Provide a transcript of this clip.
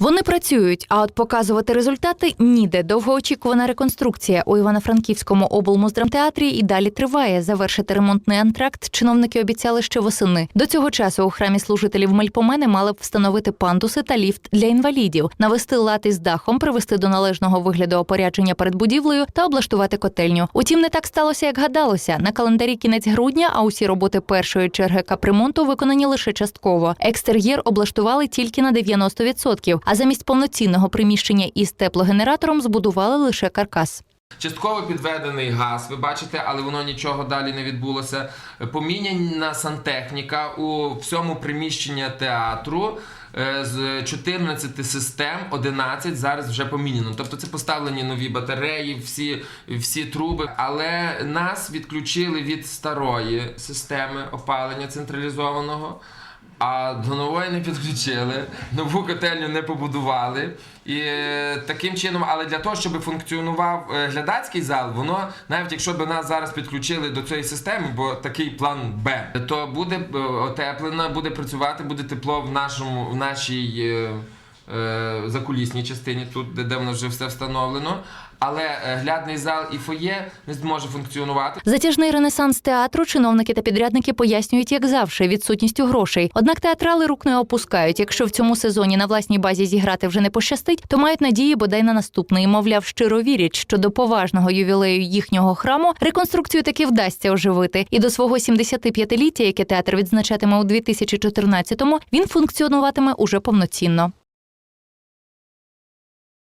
Вони працюють, а от показувати результати ніде. Довгоочікувана реконструкція у Івано-Франківському облмуздрамтеатрі і далі триває. Завершити ремонтний антракт чиновники обіцяли ще восени. До цього часу у храмі служителів Мельпомени мали б встановити пандуси та ліфт для інвалідів, навести лад із дахом, привести до належного вигляду опорядження перед будівлею та облаштувати котельню. Утім, не так сталося, як гадалося. На календарі кінець грудня, а усі роботи першої черги капремонту виконані лише частково. Екстер'єр облаштували тільки на 90%, а замість повноцінного приміщення із теплогенератором збудували лише каркас. Частково підведений газ, ви бачите, але воно нічого далі не відбулося. Поміняна сантехніка у всьому приміщення театру. е, З 14 систем 11 зараз вже поміняно. Тобто це поставлені нові батареї, всі, всі труби. Але нас відключили від старої системи опалення централізованого. А до нової не підключили, нову котельню не побудували. І е, таким чином, але для того, щоб функціонував е, глядацький зал, воно навіть якщо б нас зараз підключили до цієї системи, бо такий план Б, то буде е, отеплено, буде працювати, буде тепло в нашому в нашій закулісній частині, тут де, де воно вже все встановлено. Але е, глядний зал і фоє не зможе функціонувати. Затяжний ренесанс театру чиновники та підрядники пояснюють, як завжди, відсутністю грошей. Однак театрали рук не опускають. Якщо в цьому сезоні на власній базі зіграти вже не пощастить, то мають надії бодай на наступний. Мовляв, щиро вірять, що до поважного ювілею їхнього храму реконструкцію таки вдасться оживити. І до свого 75-ліття, яке театр відзначатиме у 2014-му, він функціонуватиме уже повноцінно.